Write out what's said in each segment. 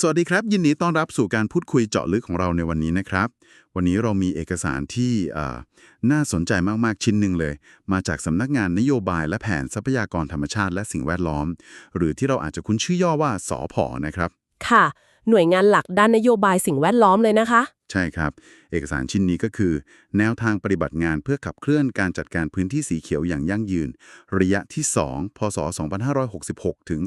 สวัสดีครับ ยินดีต้อนรับสู่การพูดคุยเจาะลึกของเราในวันนี้นะครับ วันนี้เรามีเอกสารที่น่าสนใจมากๆชิ้นหนึ่งเลย มาจากสำนักงานนโยบายและแผนทรัพยากรธรรมชาติและสิ่งแวดล้อม หรือที่เราอาจจะคุ้นชื่อย่อว่าสอพอนะครับ ค่ะ หน่วยงานหลักด้านนโยบายสิ่งแวดล้อมเลยนะคะ ใช่ครับ เอกสารชิ้นนี้ก็คือ แนวทางปฏิบัติงานเพื่อขับเคลื่อนการจัดการพื้นที่สีเขียวอย่างยั่งยืน ระยะที่ 2 พศ 2566 ถึง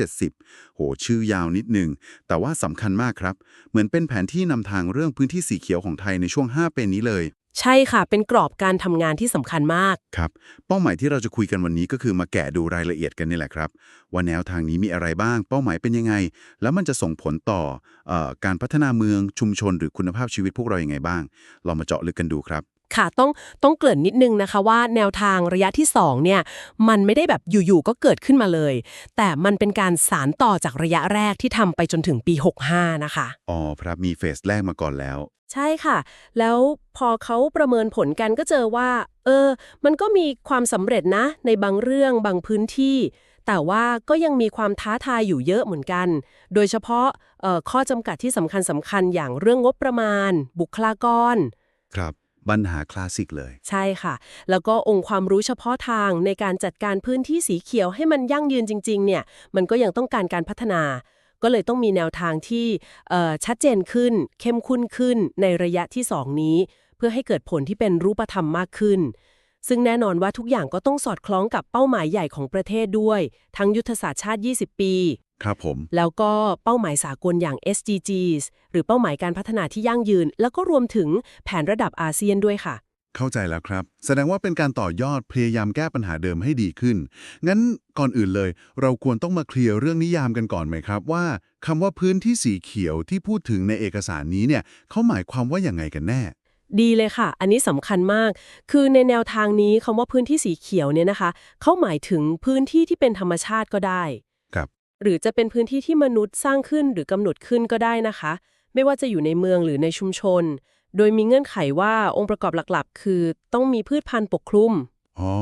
2570 โห ชื่อยาวนิดนึง แต่ว่าสำคัญมากครับ เหมือนเป็นแผนที่นำทางเรื่องพื้นที่สีเขียวของไทยในช่วง 5 ปีนี้เลย ใช่ค่ะ เป็นกรอบการทำงานที่สำคัญมาก ครับ เป้าหมายที่เราจะคุยกันวันนี้ก็คือมาแกะดูรายละเอียดกันนี่แหละครับ ว่าแนวทางนี้มีอะไรบ้าง เป้าหมายเป็นยังไง แล้วมันจะส่งผลต่อออการพัฒนาเมืองชุมชนหรือคุณภาพชีวิตพวกเรายัางไงบ้าง เรามาเจาะลึกกันดูครับ ค่ะต้องต้องเกริ่นนิดนึงนะคะว่าแนวทางระยะที่2เนี่ยมันไม่ได้แบบอยู่ๆก็เกิดขึ้นมาเลย แต่มันเป็นการสารต่อจากระยะแรกที่ทำไปจนถึงปี 65 นะคะ อ๋อครับมีเฟสแรกมาก่อนแล้ว ใช่ค่ะ แล้วพอเขาประเมินผลกันก็เจอว่า เออ มันก็มีความสำเร็จนะ ในบางเรื่องบางพื้นที่ แต่ว่าก็ยังมีความท้าทายอยู่เยอะเหมือนกัน โดยเฉพาะเอ่อข้อจำกัดที่สำคัญสำคัญอย่างเรื่องงบประมาณ บุคลากร ครับ ปัญหาคลาสสิกเลย ใช่ค่ะ แล้วก็องค์ความรู้เฉพาะทางในการจัดการพื้นที่สีเขียวให้มันยั่งยืนจริง ๆ เนี่ย มันก็ยังต้องการการพัฒนา ก็เลยต้องมีแนวทางที่ชัดเจนขึ้น เข้มข้นขึ้นในระยะที่ 2 นี้ เพื่อให้เกิดผลที่เป็นรูปธรรมมากขึ้น ซึ่งแน่นอนว่าทุกอย่างก็ต้องสอดคล้องกับเป้าหมายใหญ่ของประเทศด้วย ทั้งยุทธศาสตร์ชาติ 20 ปี ครับผม แล้วก็เป้าหมายสากลอย่าง SDGs หรือเป้าหมายการพัฒนาที่ยั่งยืน แล้วก็รวมถึงแผนระดับอาเซียนด้วยค่ะ เข้าใจแล้วครับ แสดงว่าเป็นการต่อยอดพยายามแก้ปัญหาเดิมให้ดีขึ้น งั้นก่อนอื่นเลย เราควรต้องมาเคลียร์เรื่องนิยามกันก่อนไหมครับว่าคำว่าพื้นที่สีเขียวที่พูดถึงในเอกสารนี้เนี่ยเขาหมายความว่าอย่างไงกันแน่ดีเลยค่ะ อันนี้สำคัญมาก คือในแนวทางนี้คำว่าพื้นที่สีเขียวเนี่ยนะคะ เขาหมายถึงพื้นที่ที่เป็นธรรมชาติก็ได้ครับ หรือจะเป็นพื้นที่ที่มนุษย์สร้างขึ้นหรือกำหนดขึ้นก็ได้นะคะ ไม่ว่าจะอยู่ในเมืองหรือในชุมชน โดยมีเงื่อนไขว่าองค์ประกอบหลักๆ คือ ต้องมีพืชพันธุ์ปกคลุมอ๋อ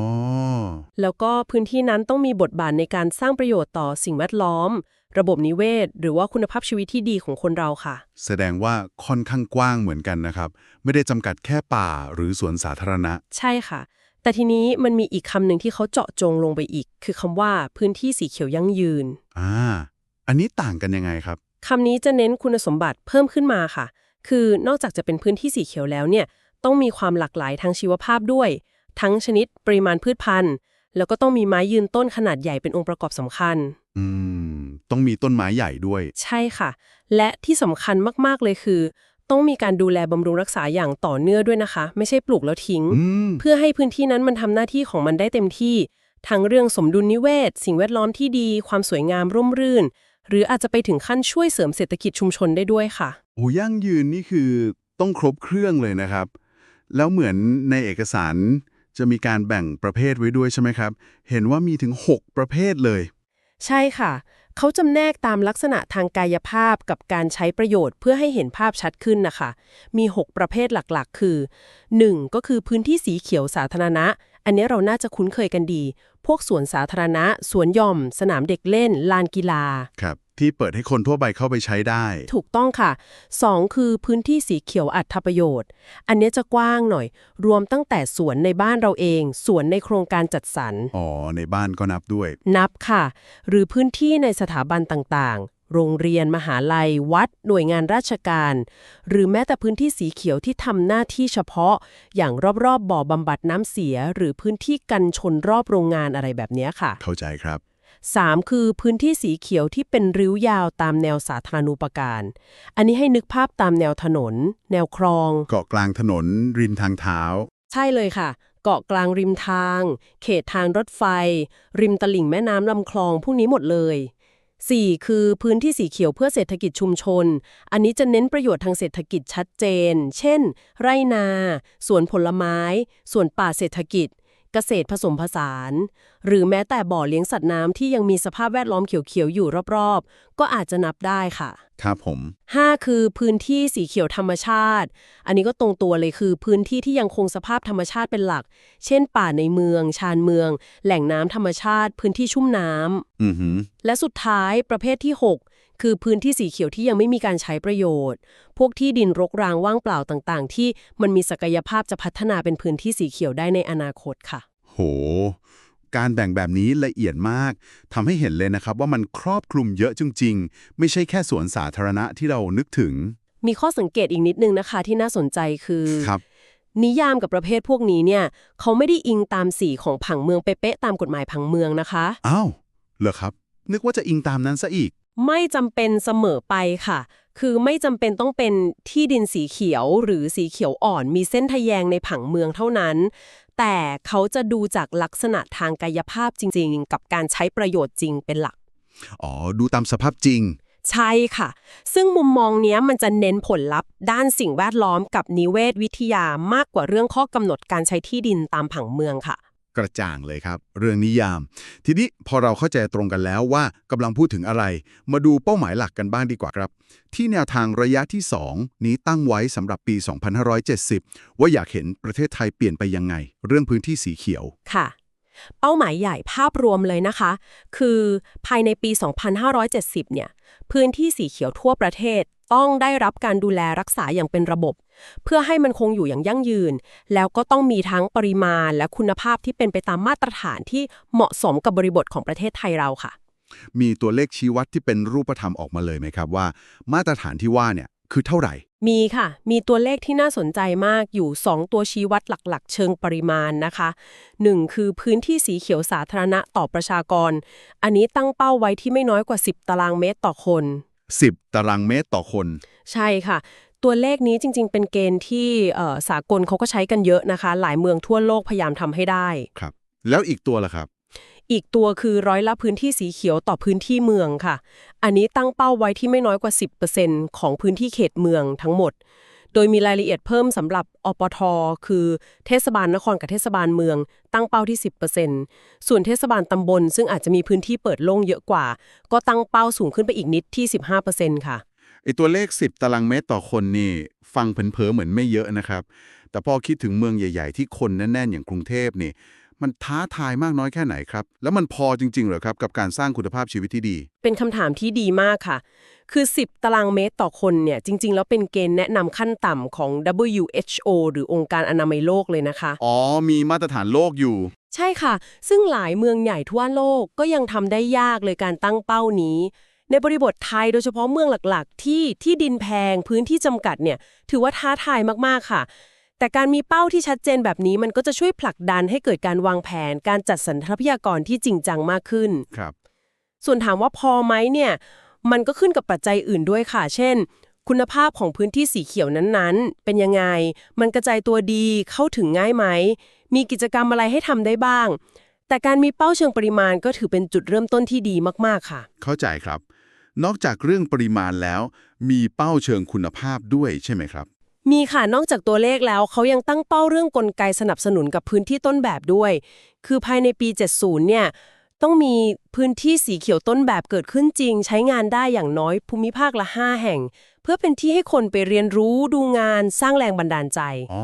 แล้วก็พื้นที่นั้นต้องมีบทบาทในการสร้างประโยชน์ต่อสิ่งแวดล้อม ระบบนิเวศ หรือว่าคุณภาพชีวิตที่ดีของคนเราค่ะ แสดงว่าค่อนข้างกว้างเหมือนกันนะครับ ไม่ได้จำกัดแค่ป่าหรือสวนสาธารณะ ใช่ค่ะ แต่ทีนี้มันมีอีกคำหนึ่งที่เขาเจาะจงลงไปอีก คือคำว่าพื้นที่สีเขียวยั่งยืน อ่า อันนี้ต่างกันยังไงครับ คำนี้จะเน้นคุณสมบัติเพิ่มขึ้นมาค่ะ คือนอกจากจะเป็นพื้นที่สีเขียวแล้วเนี่ย ต้องมีความหลากหลายทางชีวภาพด้วย ทั้งชนิดปริมาณพืชพันธุ์ แล้วก็ต้องมีไม้ยืนต้นขนาดใหญ่เป็นองค์ประกอบสำคัญ อืม ต้องมีต้นไม้ใหญ่ด้วย ใช่ค่ะ และที่สำคัญมากๆเลยคือ ต้องมีการดูแลบำรุงรักษาอย่างต่อเนื่องด้วยนะคะ ไม่ใช่ปลูกแล้วทิ้งอืมเพื่อให้พื้นที่นั้นมันทำหน้าที่ของมันได้เต็มที่ ทั้งเรื่องสมดุลนิเวศ สิ่งแวดล้อมที่ดี ความสวยงามร่มรื่น หรืออาจจะไปถึงขั้นช่วยเสริมเศรษฐกิจชุมชนได้ด้วยค่ะโอ้ยั่งยืนนี่คือต้องครบเครื่องเลยนะครับ แล้วเหมือนในเอกสารจะมีการแบ่งประเภทไว้ด้วยใช่ไหมครับ เห็นว่ามีถึง 6 ประเภทเลย ใช่ค่ะ เขาจำแนกตามลักษณะทางกายภาพกับการใช้ประโยชน์เพื่อให้เห็นภาพชัดขึ้นนะคะ มี 6 ประเภทหลักๆ คือ 1. ก็คือพื้นที่สีเขียวสาธารณะ อันนี้เราน่าจะคุ้นเคยกันดี พวกสวนสาธารณะ สวนหย่อม สนามเด็กเล่น ลานกีฬา ครับ ที่เปิดให้คนทั่วไปเข้าไปใช้ได้ ถูกต้องค่ะ 2. คือพื้นที่สีเขียวอัตประโยชน์ อันเนี้ยจะกว้างหน่อย รวมตั้งแต่สวนในบ้านเราเอง สวนในโครงการจัดสรร อ๋อ ในบ้านก็นับด้วย นับค่ะ หรือพื้นที่ในสถาบันต่างๆ โรงเรียนมหาลัย วัด หน่วยงานราชการ หรือแม้แต่พื้นที่สีเขียวที่ทำหน้าที่เฉพาะ อย่างรอบๆบ่อบำบัดน้ำเสีย หรือพื้นที่กันชนรอบโรงงานอะไรแบบเนี้ยค่ะ เข้าใจครับ 3. คือพื้นที่สีเขียวที่เป็นริ้วยาวตามแนวสาธารณูปการ อันนี้ให้นึกภาพตามแนวถนน แนวคลอง เกาะกลางถนน ริมทางเท้า ใช่เลยค่ะ เกาะกลางริมทาง เขตทางรถไฟ ริมตลิ่งแม่น้ำลำคลองพวกนี้หมดเลย 4. คือพื้นที่สีเขียวเพื่อเศรษฐกิจชุมชน อันนี้จะเน้นประโยชน์ทางเศรษฐกิจชัดเจน เช่น ไร่นา สวนผลไม้ สวนป่าเศรษฐกิจ เกษตรผสมผสาน หรือแม้แต่บ่อเลี้ยงสัตว์น้ำที่ยังมีสภาพแวดล้อมเขียวๆอยู่รอบๆ ก็อาจจะนับได้ค่ะ ครับผม 5 คือพื้นที่สีเขียวธรรมชาติ อันนี้ก็ตรงตัวเลยคือพื้นที่ที่ยังคงสภาพธรรมชาติเป็นหลัก เช่น ป่าในเมือง ชานเมือง แหล่งน้ำธรรมชาติ พื้นที่ชุ่มน้ำอือหือและสุดท้ายประเภทที่ 6 คือพื้นที่สีเขียวที่ยังไม่มีการใช้ประโยชน์ พวกที่ดินรกร้างว่างเปล่าต่างๆ ที่มันมีศักยภาพจะพัฒนาเป็นพื้นที่สีเขียวได้ในอนาคตค่ะ โห การแบ่งแบบนี้ละเอียดมาก ทำให้เห็นเลยนะครับว่ามันครอบคลุมเยอะจริง ๆ ไม่ใช่แค่สวนสาธารณะที่เรานึกถึง มีข้อสังเกตอีกนิดนึงนะคะที่น่าสนใจคือครับนิยามกับประเภทพวกนี้เนี่ย เขาไม่ได้อิงตามสีของผังเมืองเป๊ะๆตามกฎหมายผังเมืองนะคะ อ้าว เหรอครับ นึกว่าจะอิงตามนั้นซะอีก ไม่จำเป็นเสมอไปค่ะ คือไม่จำเป็นต้องเป็นที่ดินสีเขียวหรือสีเขียวอ่อนมีเส้นทะแยงในผังเมืองเท่านั้น แต่เขาจะดูจากลักษณะทางกายภาพจริง ๆ กับการใช้ประโยชน์จริงเป็นหลัก อ๋อ ดูตามสภาพจริง ใช่ค่ะ ซึ่งมุมมองเนี้ยมันจะเน้นผลลัพธ์ ด้านสิ่งแวดล้อมกับนิเวศวิทยามากกว่าเรื่องข้อกำหนดการใช้ที่ดินตามผังเมืองค่ะ กระจ่างเลยครับ เรื่องนิยาม ทีนี้พอเราเข้าใจตรงกันแล้วว่ากำลังพูดถึงอะไร มาดูเป้าหมายหลักกันบ้างดีกว่าครับ ที่แนวทางระยะที่ 2 นี้ตั้งไว้สำหรับปี 2570 ว่าอยากเห็นประเทศไทยเปลี่ยนไปยังไง เรื่องพื้นที่สีเขียวค่ะ เป้าหมายใหญ่ภาพรวมเลยนะคะ คือภายในปี 2570 เนี่ย พื้นที่สีเขียวทั่วประเทศต้องได้รับการดูแลรักษาอย่างเป็นระบบ เพื่อให้มันคงอยู่อย่างยั่งยืน แล้วก็ต้องมีทั้งปริมาณและคุณภาพที่เป็นไปตามมาตรฐานที่เหมาะสมกับบริบทของประเทศไทยเราค่ะ มีตัวเลขชี้วัดที่เป็นรูปธรรมออกมาเลยไหมครับว่า มาตรฐานที่ว่าเนี่ย คือเท่าไหร่ มีค่ะ มีตัวเลขที่น่าสนใจมากอยู่ 2 ตัวชี้วัดหลักๆ เชิงปริมาณนะคะ 1 คือพื้นที่สีเขียวสาธารณะต่อประชากร อันนี้ตั้งเป้าไว้ที่ไม่น้อยกว่า 10 ตารางเมตรต่อคน 10 ตารางเมตรต่อคน ใช่ค่ะ ตัวเลขนี้จริง ๆ เป็นเกณฑ์ที่เอ่อสากลเขาก็ใช้กันเยอะนะคะ หลายเมืองทั่วโลกพยายามทำให้ได้ ครับ แล้วอีกตัวล่ะครับ อีกตัวคือร้อยละพื้นที่สีเขียวต่อพื้นที่เมืองค่ะ อันนี้ตั้งเป้าไว้ที่ไม่น้อยกว่า 10%ของพื้นที่เขตเมืองทั้งหมด โดยมีรายละเอียดเพิ่มสำหรับอปท คือเทศบาลนครกับเทศบาลเมือง ตั้งเป้าที่ 10%ส่วนเทศบาลตำบล ซึ่งอาจจะมีพื้นที่เปิดโล่งเยอะกว่า ก็ตั้งเป้าสูงขึ้นไปอีกนิดที่ 15%ค่ะไอตัวเลข 10 ตารางเมตรต่อคนนี่ฟังเผลอๆเหมือนไม่เยอะนะครับ แต่พอคิดถึงเมืองใหญ่ ๆ ที่คนแน่นๆอย่างกรุงเทพนี่ มันท้าทายมากน้อยแค่ไหนครับ แล้วมันพอจริงๆเหรอครับกับการสร้างคุณภาพชีวิตที่ดี เป็นคำถามที่ดีมากค่ะ คือ 10 ตารางเมตรต่อคนเนี่ยจริง ๆ แล้วเป็นเกณฑ์แนะนำขั้นต่ำของ WHO หรือองค์การอนามัยโลกเลยนะคะ อ๋อ มีมาตรฐานโลกอยู่ ใช่ค่ะ ซึ่งหลายเมืองใหญ่ทั่วโลกก็ยังทำได้ยากเลยการตั้งเป้านี้ ในบริบทไทยโดยเฉพาะเมืองหลักๆ ที่ที่ดินแพงพื้นที่จำกัดเนี่ยถือว่าท้าทายมากๆค่ะ แต่การมีเป้าที่ชัดเจนแบบนี้มันก็จะช่วยผลักดันให้เกิดการวางแผน การจัดสรรทรัพยากรที่จริงจังมากขึ้น ครับ ส่วนถามว่าพอไหมเนี่ย มันก็ขึ้นกับปัจจัยอื่นด้วยค่ะ เช่น คุณภาพของพื้นที่สีเขียวนั้นๆ เป็นยังไง มันกระจายตัวดีเข้าถึงง่ายไหม มีกิจกรรมอะไรให้ทำได้บ้าง แต่การมีเป้าเชิงปริมาณก็ถือเป็นจุดเริ่มต้นที่ดีมากๆค่ะ เข้าใจครับ นอกจากเรื่องปริมาณแล้ว มีเป้าเชิงคุณภาพด้วยใช่ไหมครับ มีค่ะ นอกจากตัวเลขแล้วเขายังตั้งเป้าเรื่องกลไกสนับสนุนกับพื้นที่ต้นแบบด้วย คือภายในปี 70 เนี่ย ต้องมีพื้นที่สีเขียวต้นแบบเกิดขึ้นจริง ใช้งานได้อย่างน้อยภูมิภาคละ 5 แห่ง เพื่อเป็นที่ให้คนไปเรียนรู้ดูงานสร้างแรงบันดาลใจ อ๋อ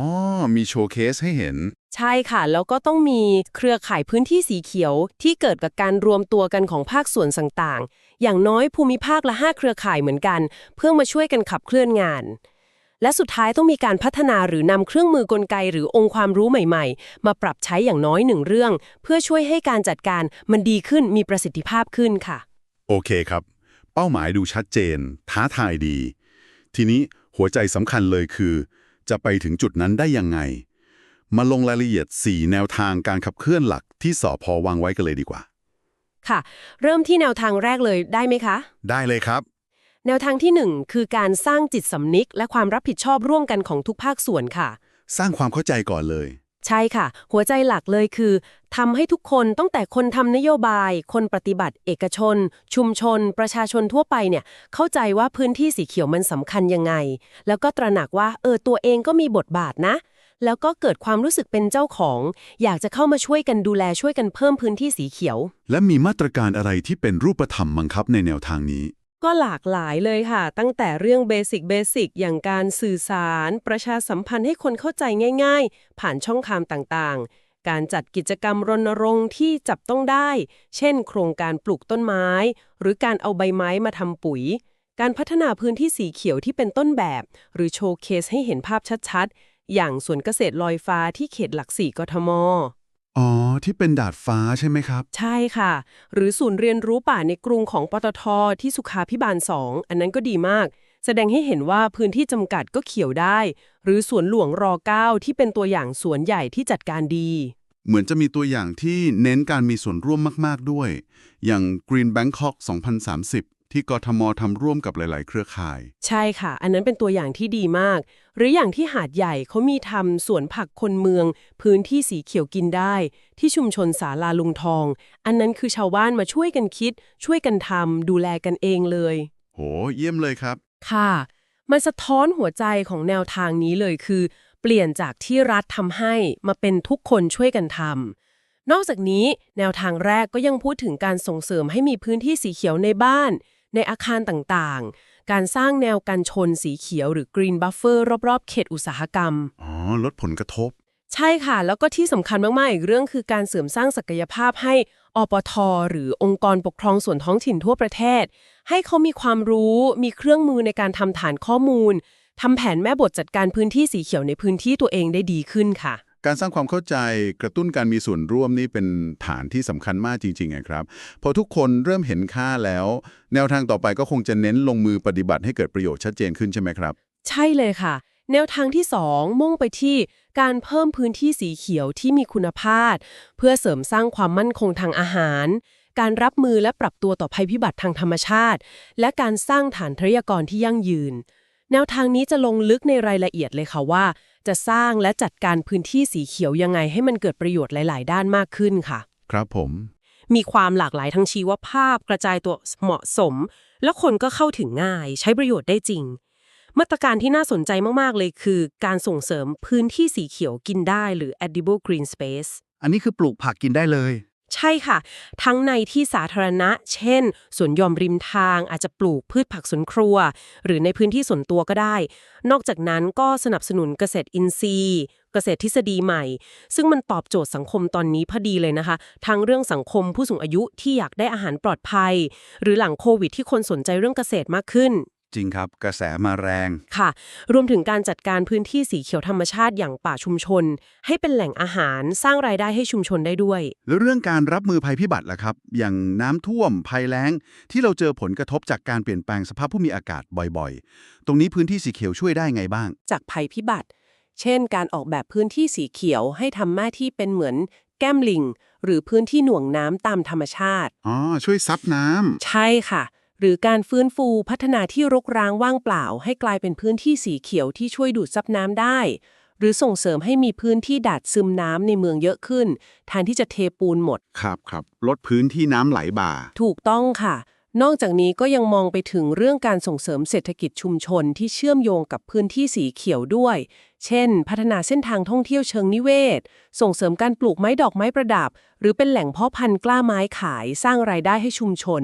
มีโชว์เคสให้เห็น ใช่ค่ะ แล้วก็ต้องมีเครือข่ายพื้นที่สีเขียวที่เกิดกับการรวมตัวกันของภาคส่วนต่างๆ อย่างน้อยภูมิภาคละ 5 เครือข่ายเหมือนกัน เพื่อมาช่วยกันขับเคลื่อนงาน และสุดท้ายต้องมีการพัฒนาหรือนำเครื่องมือกลไกหรือองค์ความรู้ใหม่ๆ มาปรับใช้อย่างน้อยหนึ่งเรื่อง เพื่อช่วยให้การจัดการมันดีขึ้นมีประสิทธิภาพขึ้นค่ะ โอเคครับ เป้าหมายดูชัดเจน ท้าทายดี ทีนี้หัวใจสำคัญเลยคือ จะไปถึงจุดนั้นได้ยังไง มาลงรายละเอียด 4 แนวทางการขับเคลื่อนหลักที่สอพอวางไว้กันเลยดีกว่า ค่ะ เริ่มที่แนวทางแรกเลยได้ไหมคะ ได้เลยครับ แนวทางที่หนึ่งคือการสร้างจิตสำนึกและความรับผิดชอบร่วมกันของทุกภาคส่วนค่ะ สร้างความเข้าใจก่อนเลย ใช่ค่ะ หัวใจหลักเลยคือทำให้ทุกคนตั้งแต่คนทำนโยบาย คนปฏิบัติ เอกชน ชุมชน ประชาชนทั่วไปเนี่ย เข้าใจว่าพื้นที่สีเขียวมันสำคัญยังไง แล้วก็ตระหนักว่าเออตัวเองก็มีบทบาทนะ แล้วก็เกิดความรู้สึกเป็นเจ้าของ อยากจะเข้ามาช่วยกันดูแลช่วยกันเพิ่มพื้นที่สีเขียว และมีมาตรการอะไรที่เป็นรูปธรรมบังคับในแนวทางนี้ ก็หลากหลายเลยค่ะ ตั้งแต่เรื่องเบสิกเบสิกอย่างการสื่อสาร ประชาสัมพันธ์ให้คนเข้าใจง่าย ๆ ผ่านช่องทางต่างการจัดกิจกรรมรณรงค์ที่จับต้องได้ เช่น โครงการปลูกต้นไม้ หรือการเอาใบไม้มาทำปุ๋ย การพัฒนาพื้นที่สีเขียวที่เป็นต้นแบบ หรือโชว์เคสให้เห็นภาพชัดๆ อย่างสวนเกษตรลอยฟ้าที่เขตหลักสี่กทม อ๋อ ที่เป็นดาดฟ้าใช่ไหมครับ ใช่ค่ะ หรือศูนย์เรียนรู้ป่าในกรุงของปตทที่สุขาพิบาล 2 อันนั้นก็ดีมาก แสดงให้เห็นว่าพื้นที่จำกัดก็เขียวได้ หรือสวนหลวงร9ที่เป็นตัวอย่างสวนใหญ่ที่จัดการดี เหมือนจะมีตัวอย่างที่เน้นการมีส่วนร่วมมาก ๆ ด้วย อย่าง Green Bangkok 2030 ที่กทมทำร่วมกับหลาย ๆ เครือข่าย ใช่ค่ะ อันนั้นเป็นตัวอย่างที่ดีมาก หรืออย่างที่หาดใหญ่เขามีทำสวนผักคนเมือง พื้นที่สีเขียวกินได้ ที่ชุมชนสาลาลุงทอง อันนั้นคือชาวบ้านมาช่วยกันคิด ช่วยกันทำดูแลกันเองเลย โห เยี่ยมเลยครับ ค่ะ มันสะท้อนหัวใจของแนวทางนี้เลยคือ เปลี่ยนจากที่รัฐทำให้มาเป็นทุกคนช่วยกันทำนอกจากนี้แนวทางแรกก็ยังพูดถึงการส่งเสริมให้มีพื้นที่สีเขียวในบ้าน ในอาคารต่างๆ การสร้างแนวกันชนสีเขียวหรือ Green Buffer รอบๆ เขตอุตสาหกรรม อ๋อ ลดผลกระทบ ใช่ค่ะ แล้วก็ที่สำคัญมากๆ อีกเรื่องคือการเสริมสร้างศักยภาพให้อปท หรือองค์กรปกครองส่วนท้องถิ่นทั่วประเทศ ให้เขามีความรู้ มีเครื่องมือในการทำฐานข้อมูลทำแผนแม่บทจัดการพื้นที่สีเขียวในพื้นที่ตัวเองได้ดีขึ้นค่ะ การสร้างความเข้าใจกระตุ้นการมีส่วนร่วมนี่เป็นฐานที่สำคัญมากจริงๆครับพอทุกคนเริ่มเห็นค่าแล้ว แนวทางต่อไปก็คงจะเน้นลงมือปฏิบัติให้เกิดประโยชน์ชัดเจนขึ้นใช่ไหมครับ ใช่เลยค่ะ แนวทางที่ 2 มุ่งไปที่การเพิ่มพื้นที่สีเขียวที่มีคุณภาพ เพื่อเสริมสร้างความมั่นคงทางอาหาร การรับมือและปรับตัวต่อภัยพิบัติทางธรรมชาติ และการสร้างฐานทรัพยากรที่ยั่งยืน แนวทางนี้จะลงลึกในรายละเอียดเลยค่ะว่า จะสร้างและจัดการพื้นที่สีเขียวยังไงให้มันเกิดประโยชน์หลาย ๆ ด้านมากขึ้นค่ะ ครับผม มีความหลากหลายทางชีวภาพ กระจายตัวเหมาะสม แล้วคนก็เข้าถึงง่าย ใช้ประโยชน์ได้จริง มาตรการที่น่าสนใจมาก ๆ เลยคือ การส่งเสริมพื้นที่สีเขียวกินได้หรือ edible green space อันนี้คือปลูกผักกินได้เลย ใช่ค่ะ ทั้งในที่สาธารณะ เช่นสวนหยอมริมทางอาจจะปลูกพืชผักสวนครัว หรือในพื้นที่ส่วนตัวก็ได้ นอกจากนั้นก็สนับสนุนเกษตรอินทรีย์เกษตรทฤษฎีใหม่ ซึ่งมันตอบโจทย์สังคมตอนนี้พอดีเลยนะคะ ทั้งเรื่องสังคมผู้สูงอายุที่อยากได้อาหารปลอดภัย หรือหลังโควิดที่คนสนใจเรื่องเกษตรมากขึ้น จริงครับ กระแสมาแรง ค่ะ รวมถึงการจัดการพื้นที่สีเขียวธรรมชาติอย่างป่าชุมชน ให้เป็นแหล่งอาหารสร้างรายได้ให้ชุมชนได้ด้วย แล้วเรื่องการรับมือภัยพิบัติล่ะครับ อย่างน้ำท่วมภัยแล้ง ที่เราเจอผลกระทบจากการเปลี่ยนแปลงสภาพภูมิอากาศบ่อยๆ ตรงนี้พื้นที่สีเขียวช่วยได้ไงบ้าง จากภัยพิบัติ เช่น การออกแบบพื้นที่สีเขียวให้ทำหน้าที่เป็นเหมือนแก้มลิง หรือพื้นที่หน่วงน้ำตามธรรมชาติอ๋อช่วยซับน้ำใช่ค่ะ หรือการฟื้นฟูพัฒนาที่รกร้างว่างเปล่า ให้กลายเป็นพื้นที่สีเขียวที่ช่วยดูดซับน้ำได้ หรือส่งเสริมให้มีพื้นที่ดัดซึมน้ำในเมืองเยอะขึ้นแทนที่จะเทปูนหมด ครับครับลดพื้นที่น้ำไหลบ่า ถูกต้องค่ะ นอกจากนี้ก็ยังมองไปถึงเรื่องการส่งเสริมเศรษฐกิจชุมชนที่เชื่อมโยงกับพื้นที่สีเขียวด้วย เช่น พัฒนาเส้นทางท่องเที่ยวเชิงนิเวศ ส่งเสริมการปลูกไม้ดอกไม้ประดับ หรือเป็นแหล่งเพาะพันธุ์กล้าไม้ขายสร้างรายได้ให้ชุมชน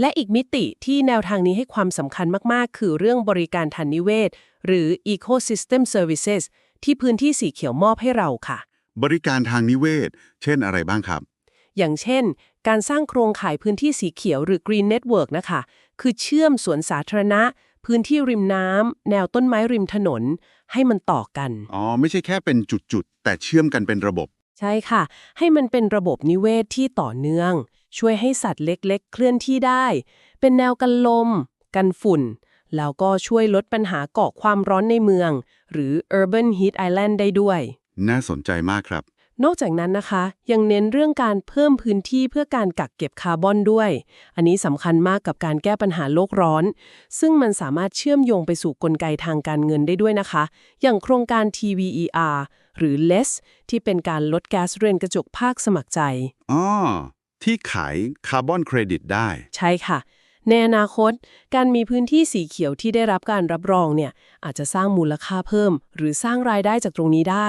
และอีกมิติที่แนวทางนี้ให้ความสำคัญมาก ๆ คือเรื่องบริการทันนิเวศ หรือ ecosystem services ที่พื้นที่สีเขียวมอบให้เราค่ะ บริการทางนิเวศ เช่นอะไรบ้างครับ อย่างเช่น การสร้างโครงข่ายพื้นที่สีเขียวหรือ Green Network นะคะ คือเชื่อมสวนสาธารณะ พื้นที่ริมน้ำแนวต้นไม้ริมถนน ให้มันต่อกัน อ๋อ ไม่ใช่แค่เป็นจุดๆ แต่เชื่อมกันเป็นระบบ ใช่ค่ะ ให้มันเป็นระบบนิเวศที่ต่อเนื่อง ช่วยให้สัตว์เล็กๆ เคลื่อนที่ได้ เป็นแนวกันลม กันฝุ่น แล้วก็ช่วยลดปัญหาเกาะความร้อนในเมือง หรือ Urban Heat Island ได้ด้วย น่าสนใจมากครับ นอกจากนั้นนะคะ ยังเน้นเรื่องการเพิ่มพื้นที่เพื่อการกักเก็บคาร์บอนด้วย อันนี้สำคัญมากกับการแก้ปัญหาโลกร้อน ซึ่งมันสามารถเชื่อมโยงไปสู่กลไกทางการเงินได้ด้วยนะคะ อย่างโครงการ TVER หรือ LESS ที่เป็นการลดแก๊สเรือนกระจกภาคสมัครใจอ๋อ ที่ขายคาร์บอนเครดิตได้ ใช่ค่ะ ในอนาคต การมีพื้นที่สีเขียวที่ได้รับการรับรองเนี่ยอาจจะสร้างมูลค่าเพิ่ม หรือสร้างรายได้จากตรงนี้ได้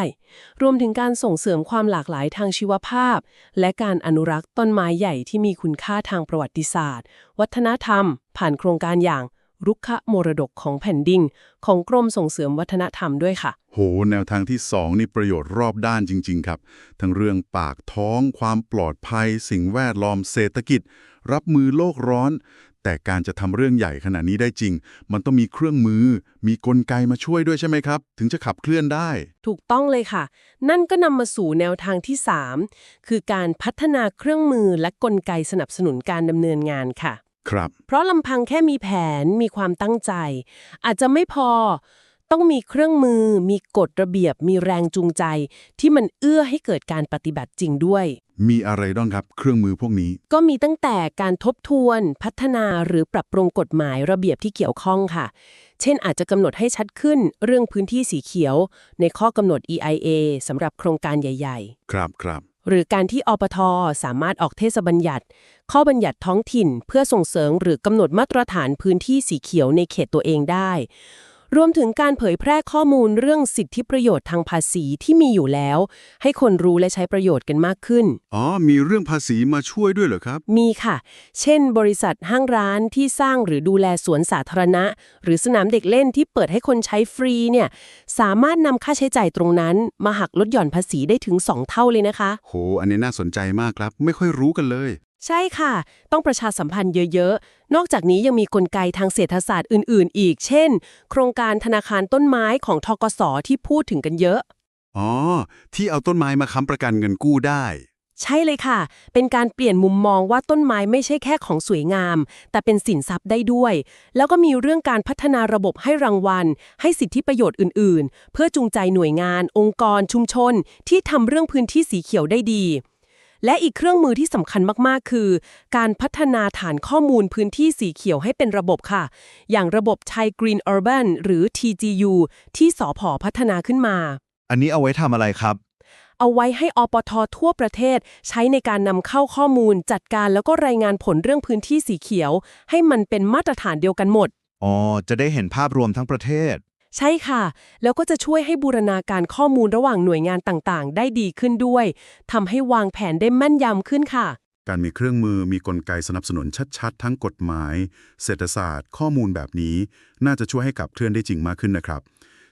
รวมถึงการส่งเสริมความหลากหลายทางชีวภาพ และการอนุรักษ์ต้นไม้ใหญ่ที่มีคุณค่าทางประวัติศาสตร์ วัฒนธรรม ผ่านโครงการอย่าง รุกขมรดกของแผ่นดินของกรมส่งเสริมวัฒนธรรมด้วยค่ะ โห แนวทางที่ 2 นี่ประโยชน์รอบด้านจริง ๆ ครับ ทั้งเรื่องปากท้อง ความปลอดภัย สิ่งแวดล้อมเศรษฐกิจ รับมือโลกร้อน แต่การจะทำเรื่องใหญ่ขนาดนี้ได้จริง มันต้องมีเครื่องมือ มีกลไกมาช่วยด้วยใช่ไหมครับ ถึงจะขับเคลื่อนได้ ถูกต้องเลยค่ะ นั่นก็นำมาสู่แนวทางที่ 3 คือการพัฒนาเครื่องมือและกลไกสนับสนุนการดำเนินงานค่ะ ครับ เพราะลำพังแค่มีแผนมีความตั้งใจ อาจจะไม่พอต้องมีเครื่องมือ มีกฎระเบียบ มีแรงจูงใจ ที่มันเอื้อให้เกิดการปฏิบัติจริงด้วย มีอะไรบ้างครับ เครื่องมือพวกนี้ ก็มีตั้งแต่การทบทวน พัฒนาหรือปรับปรุงกฎหมายระเบียบที่เกี่ยวข้องค่ะ เช่นอาจจะกำหนดให้ชัดขึ้นเรื่องพื้นที่สีเขียว ในข้อกำหนด EIA สำหรับโครงการใหญ่ ๆ ครับครับ หรือการที่อปทสามารถออกเทศบัญญัติ ข้อบัญญัติท้องถิ่น เพื่อส่งเสริมหรือกำหนดมาตรฐานพื้นที่สีเขียวในเขตตัวเองได้ รวมถึงการเผยแพร่ข้อมูลเรื่องสิทธิประโยชน์ทางภาษีที่มีอยู่แล้ว ให้คนรู้และใช้ประโยชน์กันมากขึ้น อ๋อ มีเรื่องภาษีมาช่วยด้วยเหรอครับ มีค่ะ เช่น บริษัทห้างร้านที่สร้างหรือดูแลสวนสาธารณะ หรือสนามเด็กเล่นที่เปิดให้คนใช้ฟรีเนี่ยสามารถนำค่าใช้จ่ายตรงนั้น มาหักลดหย่อนภาษีได้ถึง 2 เท่าเลยนะคะ โห อันนี้น่าสนใจมากครับ ไม่ค่อยรู้กันเลย ใช่ค่ะ ต้องประชาสัมพันธ์เยอะๆ นอกจากนี้ยังมีกลไกทางเศรษฐศาสตร์อื่นๆ อีก เช่น โครงการธนาคารต้นไม้ของทกสที่พูดถึงกันเยอะ อ๋อ ที่เอาต้นไม้มาค้ำประกันเงินกู้ได้ ใช่เลยค่ะ เป็นการเปลี่ยนมุมมองว่าต้นไม้ไม่ใช่แค่ของสวยงาม แต่เป็นสินทรัพย์ได้ด้วย แล้วก็มีเรื่องการพัฒนาระบบให้รางวัล ให้สิทธิประโยชน์อื่น ๆ เพื่อจูงใจหน่วยงาน องค์กรชุมชน ที่ทำเรื่องพื้นที่สีเขียวได้ดี และอีกเครื่องมือที่สำคัญมากๆ คือ การพัฒนาฐานข้อมูลพื้นที่สีเขียวให้เป็นระบบค่ะ อย่างระบบ Thai Green Urban หรือ TGU ที่สอพอพัฒนาขึ้นมา อันนี้เอาไว้ทำอะไรครับ เอาไว้ให้อปททั่วประเทศ ใช้ในการนำเข้าข้อมูล จัดการแล้วก็รายงานผลเรื่องพื้นที่สีเขียว ให้มันเป็นมาตรฐานเดียวกันหมด อ๋อ จะได้เห็นภาพรวมทั้งประเทศ ใช่ค่ะ แล้วก็จะช่วยให้บูรณาการข้อมูลระหว่างหน่วยงานต่างๆ ได้ดีขึ้นด้วยทำให้วางแผนได้แม่นยำขึ้นค่ะ การมีเครื่องมือมีกลไกสนับสนุนชัด ๆ ทั้งกฎหมาย เศรษฐศาสตร์ ข้อมูลแบบนี้ น่าจะช่วยให้กับเคลื่อนได้จริงมากขึ้นนะครับ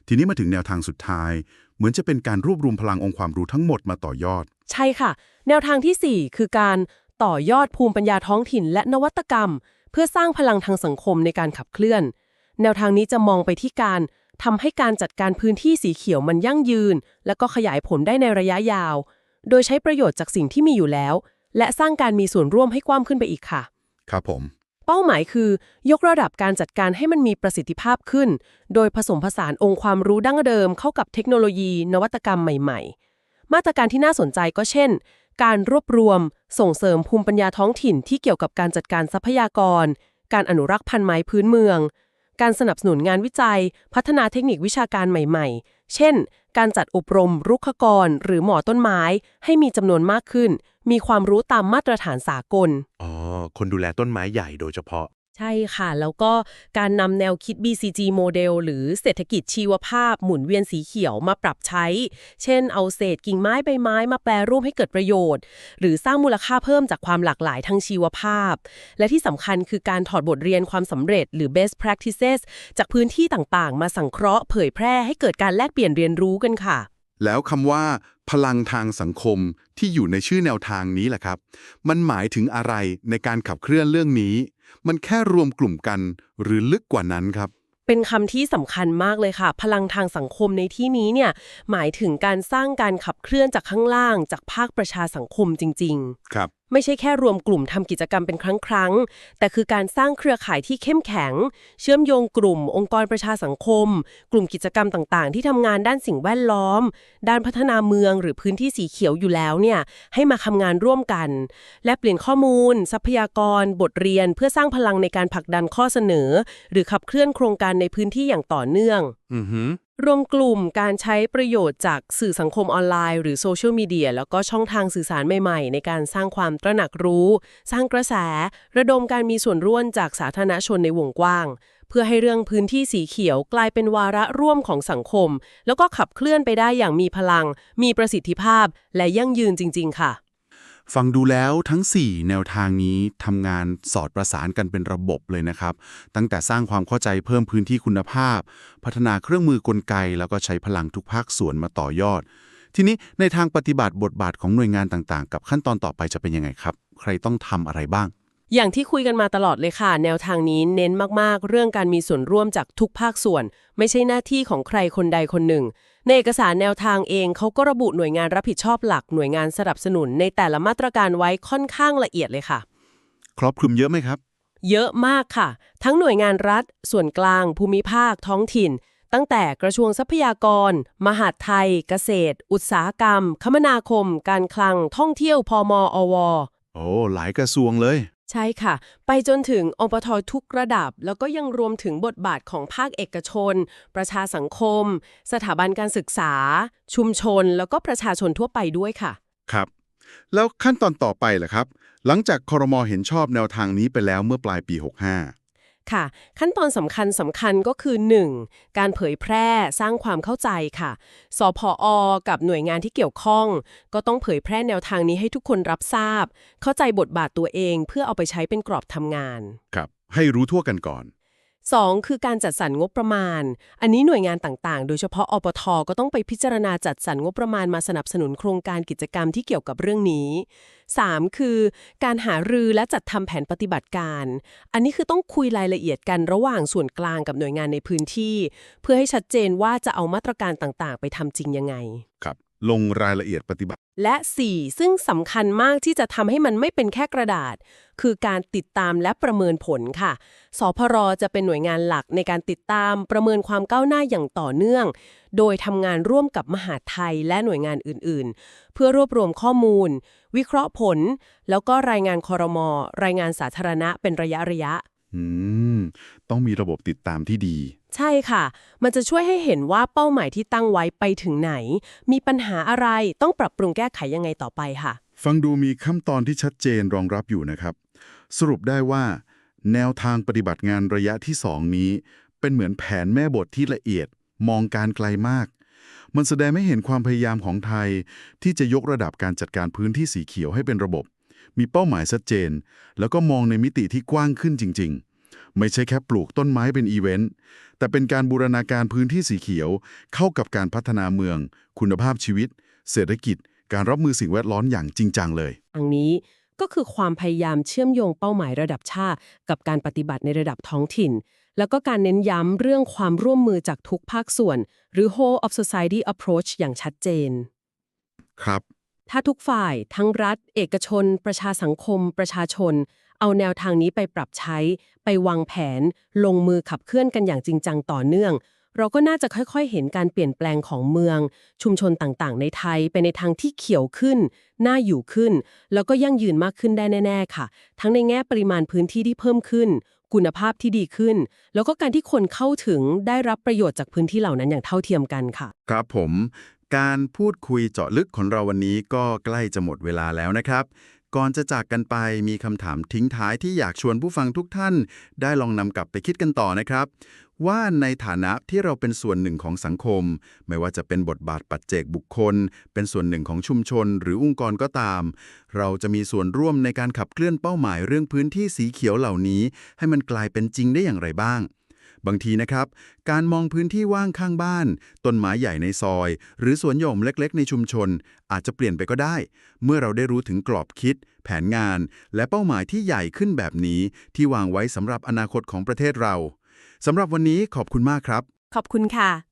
ทีนี้มาถึงแนวทางสุดท้าย เหมือนจะเป็นการรวบรวมพลังองค์ความรู้ทั้งหมดมาต่อยอด ใช่ค่ะ แนวทางทีสี่4 คือการต่อยอดภูมิปัญญาท้องถิ่น และนวัตกรรม เพื่อสร้างพลังทางสังคมในการขับเคลื่อน แนวทางนี้จะมองไปที่การ ทำให้การจัดการพื้นที่สีเขียวมันยั่งยืน และก็ขยายผลได้ในระยะยาว โดยใช้ประโยชน์จากสิ่งที่มีอยู่แล้ว และสร้างการมีส่วนร่วมให้กว้างขึ้นไปอีกค่ะ ครับผม เป้าหมายคือ ยกระดับการจัดการให้มันมีประสิทธิภาพขึ้น โดยผสมผสานองค์ความรู้ดั้งเดิม เข้ากับเทคโนโลยี นวัตกรรมใหม่ ๆ มาตรการที่น่าสนใจก็เช่น การรวบรวม ส่งเสริมภูมิปัญญาท้องถิ่นที่เกี่ยวกับการจัดการทรัพยากร การอนุรักษ์พันธุ์ไม้พื้นเมือง การสนับสนุนงานวิจัย พัฒนาเทคนิควิชาการใหม่ ๆ เช่น การจัดอบรมรุกขกร หรือหมอต้นไม้ ให้มีจำนวนมากขึ้น มีความรู้ตามมาตรฐานสากล อ๋อ คนดูแลต้นไม้ใหญ่โดยเฉพาะ ใช่ค่ะ แล้วก็การนำแนวคิด BCG โมเดลหรือเศรษฐกิจชีวภาพหมุนเวียนสีเขียวมาปรับใช้ เช่นเอาเศษกิ่งไม้ใบไม้มาแปรรูปให้เกิดประโยชน์ หรือสร้างมูลค่าเพิ่มจากความหลากหลายทางชีวภาพ และที่สำคัญคือการถอดบทเรียนความสำเร็จหรือ best practices จากพื้นที่ต่างๆ มาสังเคราะห์เผยแพร่ให้เกิดการแลกเปลี่ยนเรียนรู้กันค่ะ แล้วคำว่า พลังทางสังคมที่อยู่ในชื่อแนวทางนี้แหละครับ มันหมายถึงอะไรในการขับเคลื่อนเรื่องนี้ มันแค่รวมกลุ่มกันหรือลึกกว่านั้นครับ เป็นคำที่สำคัญมากเลยค่ะ พลังทางสังคมในที่นี้เนี่ยหมายถึงการสร้างการขับเคลื่อนจากข้างล่าง จากภาคประชาสังคมจริง ๆ ครับ ไม่ใช่แค่รวมกลุ่มทำกิจกรรมเป็นครั้งครั้ง แต่คือการสร้างเครือข่ายที่เข้มแข็ง เชื่อมโยงกลุ่ม องค์กรประชาสังคม กลุ่มกิจกรรมต่างๆ ที่ทำงานด้านสิ่งแวดล้อม ด้านพัฒนาเมืองหรือพื้นที่สีเขียวอยู่แล้วเนี่ยให้มาทำงานร่วมกัน และเปลี่ยนข้อมูล ทรัพยากร บทเรียน เพื่อสร้างพลังในการผลักดันข้อเสนอ หรือขับเคลื่อนโครงการในพื้นที่อย่างต่อเนื่อง อือ รวมกลุ่มการใช้ประโยชน์จากสื่อสังคมออนไลน์ หรือโซเชียลมีเดียแล้วก็ช่องทางสื่อสารใหม่ๆ ในการสร้างความตระหนักรู้ สร้างกระแส ระดมการมีส่วนร่วมจากสาธารณชนในวงกว้าง เพื่อให้เรื่องพื้นที่สีเขียวกลายเป็นวาระร่วมของสังคม แล้วก็ขับเคลื่อนไปได้อย่างมีพลัง มีประสิทธิภาพ และยั่งยืนจริง ๆ ค่ะ ฟังดูแล้วทั้ง 4 แนวทางนี้ทำงานสอดประสานกันเป็นระบบเลยนะครับ ตั้งแต่สร้างความเข้าใจเพิ่มพื้นที่คุณภาพ พัฒนาเครื่องมือกลไก แล้วก็ใช้พลังทุกภาคส่วนมาต่อยอด ทีนี้ในทางปฏิบัติบทบาทของหน่วยงานต่างๆ กับขั้นตอนต่อไปจะเป็นยังไงครับ ใครต้องทำอะไรบ้าง อย่างที่คุยกันมาตลอดเลยค่ะ แนวทางนี้เน้นมากๆ เรื่องการมีส่วนร่วมจากทุกภาคส่วน ไม่ใช่หน้าที่ของใครคนใดคนหนึ่ง ในเอกสารแนวทางเองเขาก็ระบุหน่วยงานรับผิดชอบหลักหน่วยงานสนับสนุนในแต่ละมาตรการไว้ค่อนข้างละเอียดเลยค่ะ ครอบคลุมเยอะไหมครับ เยอะมากค่ะ ทั้งหน่วยงานรัฐ ส่วนกลาง ภูมิภาค ท้องถิ่น ตั้งแต่กระทรวงทรัพยากร มหาดไทย เกษตร อุตสาหกรรม คมนาคม การคลัง ท่องเที่ยวพมอว โอ้หลายกระทรวงเลย ใช่ค่ะ ไปจนถึงอปททุกระดับ แล้วก็ยังรวมถึงบทบาทของภาคเอกชน ประชาสังคม สถาบันการศึกษา ชุมชน แล้วก็ประชาชนทั่วไปด้วยค่ะ ครับ แล้วขั้นตอนต่อไปล่ะครับ หลังจากคอรมอเห็นชอบแนวทางนี้ไปแล้วเมื่อปลายปี 65 ค่ะ ขั้นตอนสำคัญสำคัญก็คือ 1. การเผยแพร่สร้างความเข้าใจค่ะ สพอกับหน่วยงานที่เกี่ยวข้อง ก็ต้องเผยแพร่แนวทางนี้ให้ทุกคนรับทราบ เข้าใจบทบาทตัวเองเพื่อเอาไปใช้เป็นกรอบทำงาน ครับ ให้รู้ทั่วกันก่อน 2. คือการจัดสรรงบประมาณ อันนี้หน่วยงานต่างๆ โดยเฉพาะอปทก็ต้องไปพิจารณาจัดสรรงบประมาณมาสนับสนุนโครงการกิจกรรมที่เกี่ยวกับเรื่องนี้ 3. คือการหารือและจัดทำแผนปฏิบัติการ อันนี้คือต้องคุยรายละเอียดกันระหว่างส่วนกลางกับหน่วยงานในพื้นที่ เพื่อให้ชัดเจนว่าจะเอามาตรการต่างๆ ไปทำจริงยังไง ครับ ลงรายละเอียดปฏิบัติ และ 4. ซึ่งสำคัญมากที่จะทำให้มันไม่เป็นแค่กระดาษ คือการติดตามและประเมินผลค่ะ สพรจะเป็นหน่วยงานหลักในการติดตามประเมินความก้าวหน้าอย่างต่อเนื่อง โดยทำงานร่วมกับมหาดไทยและหน่วยงานอื่นๆ เพื่อรวบรวมข้อมูล วิเคราะห์ผล แล้วก็รายงานคอรมอรายงานสาธารณะเป็นระยะระยะ อืม ต้องมีระบบติดตามที่ดี ใช่ค่ะ มันจะช่วยให้เห็นว่าเป้าหมายที่ตั้งไว้ไปถึงไหน มีปัญหาอะไรต้องปรับปรุงแก้ไขยังไงต่อไปค่ะ ฟังดูมีขั้นตอนที่ชัดเจนรองรับอยู่นะครับ สรุปได้ว่า แนวทางปฏิบัติงานระยะที่ 2 นี้ เป็นเหมือนแผนแม่บทที่ละเอียด มองการไกลมาก มันแสดงให้เห็นความพยายามของไทย ที่จะยกระดับการจัดการพื้นที่สีเขียวให้เป็นระบบ มีเป้าหมายชัดเจน แล้วก็มองในมิติที่กว้างขึ้นจริง ๆ ไม่ใช่แค่ปลูกต้นไม้เป็นอีเวนต์ แต่เป็นการบูรณาการพื้นที่สีเขียว เข้ากับการพัฒนาเมือง คุณภาพชีวิต เศรษฐกิจ การรับมือสิ่งแวดล้อมอย่างจริงจังเลยอันนี้ก็คือความพยายามเชื่อมโยงเป้าหมายระดับชาติ กับการปฏิบัติในระดับท้องถิ่น แล้วก็การเน้นย้ำเรื่องความร่วมมือจากทุกภาคส่วน หรือ whole of society approach อย่างชัดเจน ครับ ถ้าทุกฝ่าย ทั้งรัฐ เอกชน ประชาสังคม ประชาชน เอาแนวทางนี้ไปปรับใช้ ไปวางแผน ลงมือขับเคลื่อนกันอย่างจริงจังต่อเนื่อง เราก็น่าจะค่อยๆ เห็นการเปลี่ยนแปลงของเมือง ชุมชนต่างๆ ในไทยไปในทางที่เขียวขึ้น น่าอยู่ขึ้น แล้วก็ยั่งยืนมากขึ้นได้แน่ ๆ ค่ะ ทั้งในแง่ปริมาณพื้นที่ที่เพิ่มขึ้น คุณภาพที่ดีขึ้น แล้วก็การที่คนเข้าถึงได้รับประโยชน์จากพื้นที่เหล่านั้นอย่างเท่าเทียมกันค่ะ ครับผมการพูดคุยเจาะลึกของเราวันนี้ก็ใกล้จะหมดเวลาแล้วนะครับ ก่อนจะจากกันไปมีคำถามทิ้งท้ายที่อยากชวนผู้ฟังทุกท่าน ได้ลองนำกลับไปคิดกันต่อนะครับ ว่าในฐานะที่เราเป็นส่วนหนึ่งของสังคม ไม่ว่าจะเป็นบทบาทปัจเจกบุคคล เป็นส่วนหนึ่งของชุมชน หรือองค์กรก็ตาม เราจะมีส่วนร่วมในการขับเคลื่อนเป้าหมายเรื่องพื้นที่สีเขียวเหล่านี้ ให้มันกลายเป็นจริงได้อย่างไรบ้าง บางทีนะครับ การมองพื้นที่ว่างข้างบ้าน ต้นไม้ใหญ่ในซอย หรือสวนหย่อมเล็กๆ ในชุมชน อาจจะเปลี่ยนไปก็ได้ เมื่อเราได้รู้ถึงกรอบคิด แผนงาน และเป้าหมายที่ใหญ่ขึ้นแบบนี้ ที่วางไว้สำหรับอนาคตของประเทศเราสำหรับวันนี้ขอบคุณมากครับ ขอบคุณค่ะ